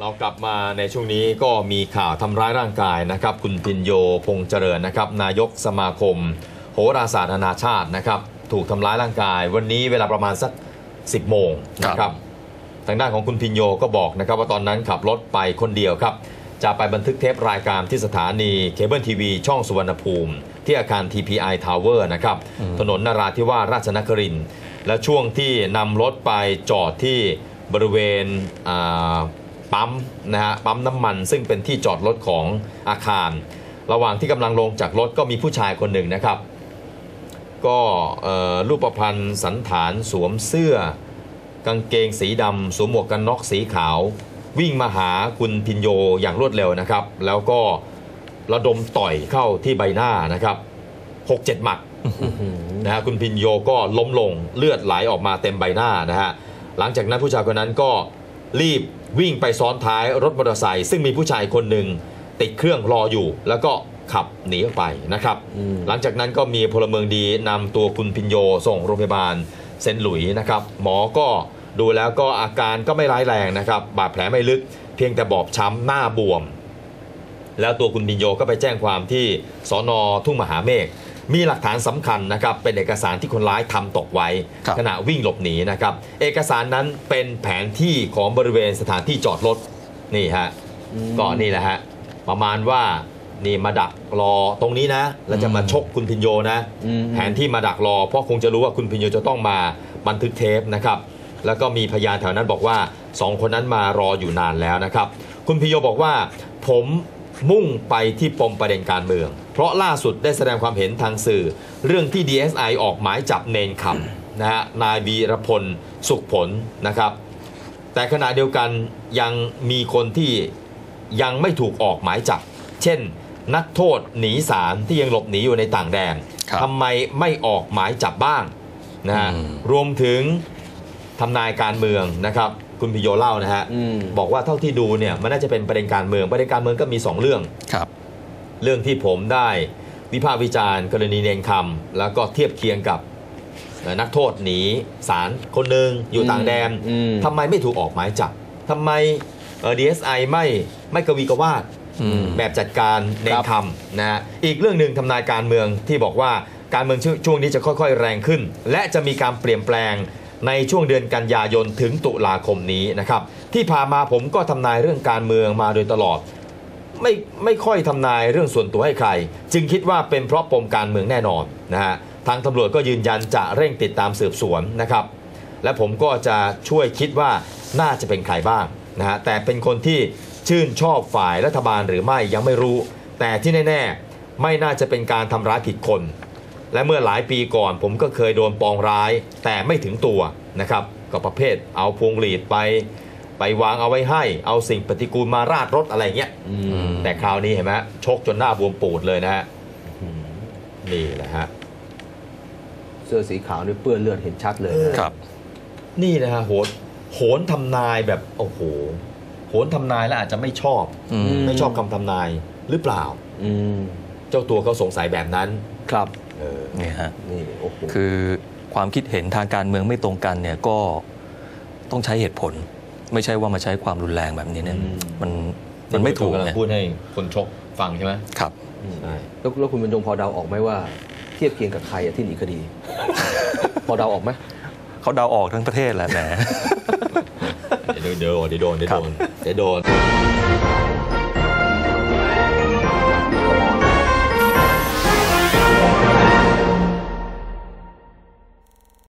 เรากลับมาในช่วงนี้ก็มีข่าวทำร้ายร่างกายนะครับ คุณพินโยพงษ์เจริญนะครับ นายกสมาคม โหราศาสตร์นานาชาตินะครับ ถูกทำร้ายร่างกาย วันนี้เวลาประมาณสัก 10 โมงนะครับ ทางด้านของคุณพินโยก็บอกนะครับ ว่าตอนนั้นขับรถไปคนเดียวครับ จะไปบันทึกเทปรายการที่สถานีเคเบิลทีวีช่องสุวรรณภูมิ ที่อาคาร TPI Tower นะครับถนนนราธิวาสราชนครินทร์และช่วงที่นำรถไปจอดที่บริเวณอ่า ปั๊มนะฮะปั๊มน้ำมัน ซึ่งเป็นที่จอดรถของอาคาร ระหว่างที่กำลังลงจากรถก็มีผู้ชายคนหนึ่งนะครับ ก็รูปพรรณสันฐานสวมเสื้อ กางเกงสีดำสวมหมวกกันน็อกสีขาว วิ่งมาหาคุณพินโยอย่างรวดเร็วนะครับ แล้วก็ระดมต่อยเข้าที่ใบหน้านะครับหกเจ็ดหมัดนะฮะคุณพินโยก็ล้มลงเลือดไหลออกมาเต็มใบหน้านะฮะหลังจากนั้นผู้ชายคนนั้นก็ รีบวิ่งไปซ้อนท้ายรถมอเตอร์ไซค์ซึ่งมีผู้ชายคนหนึ่งติดเครื่องรออยู่ แล้วก็ขับหนีออกไปนะครับอืมหลังจากนั้นก็มีพลเมืองดีนำตัวคุณพินโยส่งโรงพยาบาลเซนต์หลุยส์นะครับ หมอก็ดูแล้วก็อาการก็ไม่ร้ายแรงนะครับ บาดแผลไม่ลึก เพียงแต่บอบช้ำหน้าบวม แล้วตัวคุณพินโยก็ไปแจ้งความที่สอนอทุ่งมหาเมฆ มีหลักฐานสำคัญนะครับเป็นเอกสารที่คนร้ายทำตกไว้ครับขณะวิ่งหลบหนีนะครับเอกสารนั้นเป็นแผนที่ของบริเวณสถานที่จอดรถนี่ฮะก็นี่แหละฮะประมาณว่านี่มาดักรอตรงนี้นะแล้วจะมาชกคุณพินโยนะอืมแผนที่มาดักรอ เพราะคงจะรู้ว่าคุณพินโยจะต้องมาบันทึกเทปนะครับแล้วก็มีพยานแถวนั้นบอกว่าสองคนนั้นมารออยู่นานแล้วนะครับ คุณพินโยบอกว่า ผม มุ่งไปที่ปมประเด็นการเมือง เพราะล่าสุดได้แสดงความเห็นทางสื่อ เรื่องที่ DSI ออกหมายจับเนนคำนะฮะนายวีรพลสุขผลนะครับ แต่ขณะเดียวกันยังมีคนที่ยังไม่ถูกออกหมายจับ เช่น นักโทษหนีศาลที่ยังหลบหนีอยู่ในต่างแดนครับทำไมไม่ออกหมายจับบ้างนะฮะอืมรวมถึงทำนายการเมืองนะครับ คุณพิโยเล่านะฮะอืมบอกว่าเท่าที่ดูเนี่ยมันน่าจะเป็นประเด็นการเมืองประเด็นการเมืองก็มี 2 เรื่องครับ เรื่องที่ผมได้วิพากษ์วิจารณ์กรณีเนนคำแล้วก็เทียบเคียงกับเอ่อนักโทษหนีศาลคนหนึ่งอยู่ต่างแดนอืมทำไมไม่ถูกออกหมายจับทำไมเอ่อ DSI ไม่ไม่กวีกวาดอืมแบบจัดการเนนคำนะฮะอีกเรื่องหนึ่งทำนายการเมืองที่บอกว่าการเมืองช่วงช่วงนี้จะค่อย ๆ แรงขึ้น และจะมีการเปลี่ยนแปลง ในช่วงเดือนกันยายนถึงตุลาคมนี้นะครับ ที่ผ่านมาผมก็ทำนายเรื่องการเมืองมาโดยตลอด ไม่ไม่ค่อยทำนายเรื่องส่วนตัวให้ใคร จึงคิดว่าเป็นเพราะปมการเมืองแน่นอนนะฮะทางตำรวจก็ยืนยันจะเร่งติดตามสืบสวนนะครับ และผมก็จะช่วยคิดว่าน่าจะเป็นใครบ้างนะฮะแต่เป็นคนที่ชื่นชอบฝ่ายรัฐบาลหรือไม่ยังไม่รู้ แต่ที่แน่ ๆ ไม่น่าจะเป็นการทำร้ายผิดคน และเมื่อหลายปีก่อนผมก็เคยโดนปองร้าย แต่ไม่ถึงตัวนะครับก็ประเภทเอาพวงหลีดไป ไปวางเอาไว้ให้ เอาสิ่งปฏิกูลมาราดรถอะไรเงี้ยอืมแต่คราวนี้เห็นไหมฮะชกจนหน้าบวมปูดเลยนะฮะนี่แหละฮะเสื้อสีขาวนี่เปื้อนเลือดเห็นชัดเลยนะครับ นี่นะฮะโหนโหนทำนายแบบโอ้โหโหนทำนายแล้วอาจจะไม่ชอบอืมไม่ชอบคำทำนายหรือเปล่าอืมเจ้าตัวเขาสงสัยแบบนั้นครับเออเนี่ยฮะนี่โอ้โหคือความคิดเห็นทางการเมืองไม่ตรงกันเนี่ยก็ต้องใช้เหตุผล ไม่ใช่ว่ามาใช้ความรุนแรงแบบนี้เนี่ยอืมมันมันไม่ถูกกำลังเนี่ยพูดให้คนชกฟังใช่ไหมครับใช่แล้วแล้วคุณบรรจงพอเดาออกไหมว่า เทียบเคียงกับใครอะที่หนีคดี พอเดาออกไหมเขาเดาออกทั้งประเทศแหละแหมเดี๋ยวเดี๋ยวเดี๋ยวโดนเดี๋ยวครัโดบนเดี๋ยวโดน